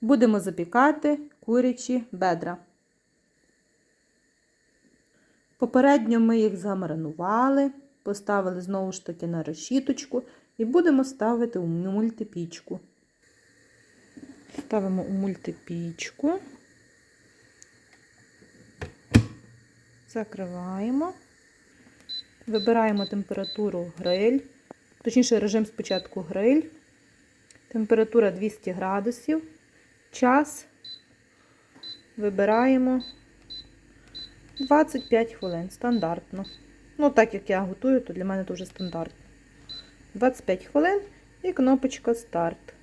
Будемо запікати курячі бедра. Попередньо ми їх замаринували, поставили знову ж таки на решіточку і будемо ставити у мультипічку. Ставимо у мультипічку, закриваємо, вибираємо температуру гриль, точніше режим спочатку гриль, температура 200 градусів, час вибираємо 25 хвилин, стандартно. Ну, так як я готую, то для мене вже стандартно. 25 хвилин і кнопочка старт.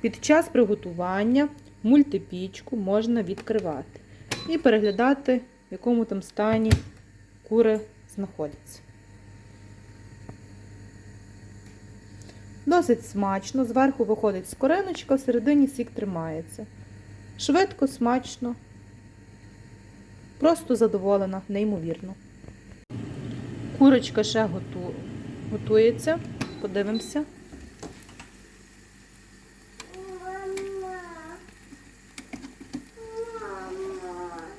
Під час приготування мультипічку можна відкривати і переглядати, в якому там стані кури знаходяться. Досить смачно, зверху виходить скориночка, всередині сік тримається. Швидко, смачно, просто задоволена, неймовірно. Курочка ще готу... готується, подивимося.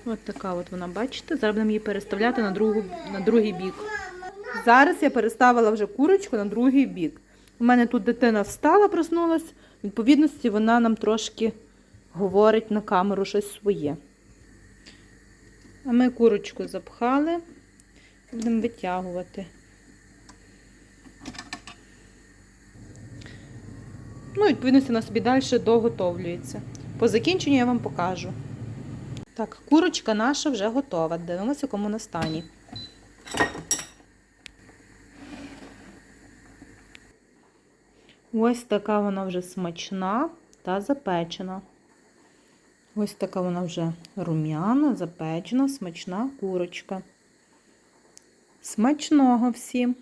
Ось така от вона, бачите? Зараз будемо її переставляти на, другу, на другий бік. Зараз я переставила вже курочку на другий бік. У мене тут дитина встала, проснулась. В відповідності вона нам трошки говорить на камеру щось своє. А ми курочку запхали, будемо витягувати. Ну, відповідності, вона собі далі доготовлюється. По закінченню я вам покажу. Так, курочка наша вже готова. Дивимося, в якому вона стані. Ось така вона вже смачна та запечена. Ось така вона вже рум'яна, запечена, смачна курочка. Смачного всім!